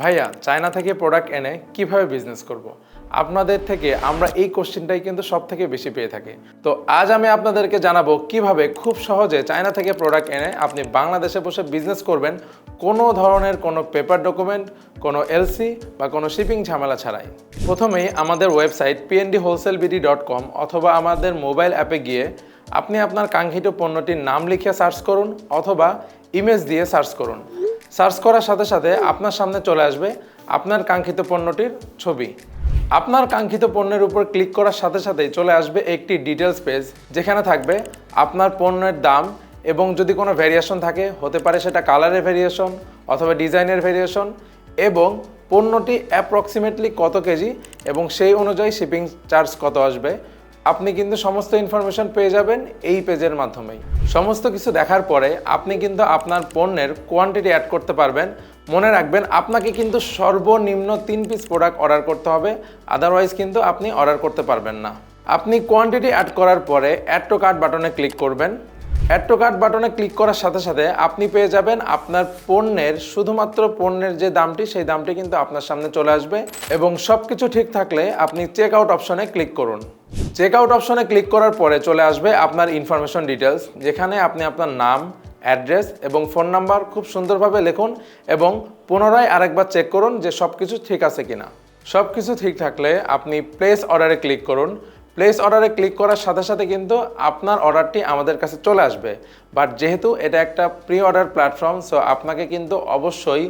ভাইয়া, চায়না থেকে প্রোডাক্ট এনে কীভাবে বিজনেস করব। আপনাদের থেকে আমরা এই কোশ্চেনটাই কিন্তু সব থেকে বেশি পেয়ে থাকি। তো আজ আমি আপনাদেরকে জানাব কীভাবে খুব সহজে চায়না থেকে প্রোডাক্ট এনে আপনি বাংলাদেশে বসে বিজনেস করবেন কোনো ধরনের কোনো পেপার ডকুমেন্ট কোনো এলসি বা কোনো শিপিং ঝামেলা ছাড়াই। প্রথমেই আমাদের website PND wholesale BD dot com অথবা আমাদের মোবাইল অ্যাপে গিয়ে আপনি আপনার কাঙ্ক্ষিত পণ্যটির নাম লিখে সার্চ করুন অথবা ইমেজ দিয়ে সার্চ করুন। সার্চ করার সাথে সাথে আপনার সামনে চলে আসবে আপনার কাঙ্ক্ষিত পণ্যটির ছবি। আপনার কাঙ্ক্ষিত পণ্যের উপর ক্লিক করার সাথে সাথেই চলে আসবে একটি ডিটেলস পেজ, যেখানে থাকবে আপনার পণ্যের দাম এবং যদি কোনো ভ্যারিয়েশন থাকে, হতে পারে সেটা কালারের ভ্যারিয়েশন অথবা ডিজাইনের ভ্যারিয়েশন এবং পণ্যটি অ্যাপ্রক্সিমেটলি কত কেজি এবং সেই অনুযায়ী শিপিং চার্জ কত আসবে। আপনি কিন্তু সমস্ত ইনফরমেশন পেয়ে যাবেন এই পেজের মাধ্যমেই। সমস্ত কিছু দেখার পরে আপনি কিন্তু আপনার পণ্যের কোয়ান্টিটি অ্যাড করতে পারবেন। মনে রাখবেন, আপনাকে কিন্তু সর্বনিম্ন তিন পিস প্রোডাক্ট অর্ডার করতে হবে আদারওয়াইজ কিন্তু আপনি অর্ডার করতে পারবেন না। আপনি কোয়ান্টিটি অ্যাড করার পরে অ্যাড টু কার্ট বাটনে ক্লিক করবেন। অ্যাড বাটনে ক্লিক করার সাথে সাথে আপনি পেয়ে যাবেন আপনার পণ্যের, শুধুমাত্র পণ্যের যে দামটি, সেই দামটি কিন্তু আপনার সামনে চলে আসবে এবং সব কিছু ঠিক থাকলে আপনি চেক আউট অপশনে ক্লিক করুন। চেক আউট অপশনে ক্লিক করার পরে চলে আসবে আপনার ইনফরমেশন ডিটেলস যেখানে আপনি আপনার নাম অ্যাড্রেস এবং ফোন নাম্বার খুব সুন্দরভাবে লিখুন এবং পুনরায় আরেকবার চেক করুন যে সব কিছু ঠিক আছে কিনা। সব কিছু ঠিক থাকলে আপনি প্লেস অর্ডারে ক্লিক করুন প্লেস অর্ডারে ক্লিক করার সাথে সাথে কিন্তু আপনার অর্ডারটি আমাদের কাছে চলে আসবে। বাট যেহেতু এটা একটা প্রি অর্ডার প্ল্যাটফর্ম সো আপনাকে কিন্তু অবশ্যই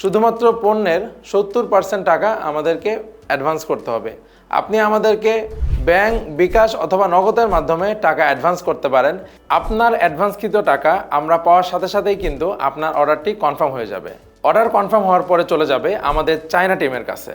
শুধুমাত্র পণ্যের সত্তর পার্সেন্ট টাকা আমাদেরকে অ্যাডভান্স করতে হবে। আপনি আমাদেরকে ব্যাংক, বিকাশ অথবা নগদের মাধ্যমে টাকা অ্যাডভান্স করতে পারেন। আপনার অ্যাডভান্সকৃত টাকা আমরা পাওয়ার সাথে সাথেই কিন্তু আপনার অর্ডারটি কনফার্ম হয়ে যাবে। অর্ডার কনফার্ম হওয়ার পরে চলে যাবে আমাদের চায়না টিমের কাছে।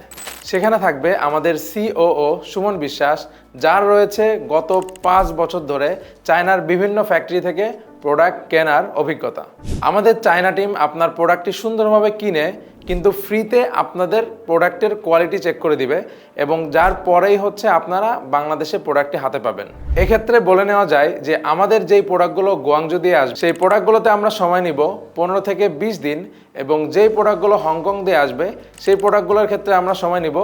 সেখানে থাকবে আমাদের সিওও সুমন বিশ্বাস যার রয়েছে গত পাঁচ বছর ধরে চায়নার বিভিন্ন ফ্যাক্টরি থেকে প্রোডাক্ট কেনার অভিজ্ঞতা। আমাদের চায়না টিম আপনার প্রোডাক্টটি সুন্দরভাবে কিনে কিন্তু ফ্রিতে আপনাদের প্রোডাক্টের কোয়ালিটি চেক করে দিবে এবং যার পরেই হচ্ছে আপনারা বাংলাদেশে প্রোডাক্টটি হাতে পাবেন। এক্ষেত্রে বলে নেওয়া যায় যে আমাদের যেই প্রোডাক্টগুলো গোয়াংজু দিয়ে আসবে, সেই প্রোডাক্টগুলোতে আমরা সময় নিব পনেরো থেকে বিশ দিন এবং যেই প্রোডাক্টগুলো হংকং দিয়ে আসবে, সেই প্রোডাক্টগুলোর ক্ষেত্রে আমরা সময় নিব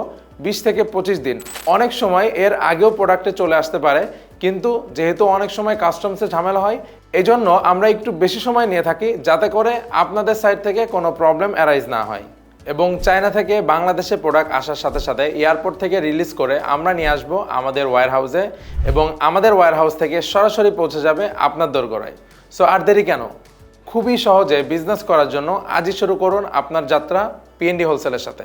বিশ থেকে পঁচিশ দিন। অনেক সময় এর আগেও প্রোডাক্টে চলে আসতে পারে, কিন্তু যেহেতু অনেক সময় কাস্টমসে ঝামেলা হয় এই জন্য আমরা একটু বেশি সময় নিয়ে থাকি যাতে করে আপনাদের সাইড থেকে কোনো প্রবলেম অ্যারাইজ না হয়। এবং চায়না থেকে বাংলাদেশে প্রোডাক্ট আসার সাথে সাথে এয়ারপোর্ট থেকে রিলিজ করে আমরা নিয়ে আসব আমাদের ওয়্যার হাউসে এবং আমাদের ওয়্যার হাউস থেকে সরাসরি পৌঁছে যাবে আপনার দোরগোড়ায়। সো আর দেরি কেন? খুবই সহজে বিজনেস করার জন্য আজই শুরু করুন আপনার যাত্রা পিএনডি হোলসেলের সাথে।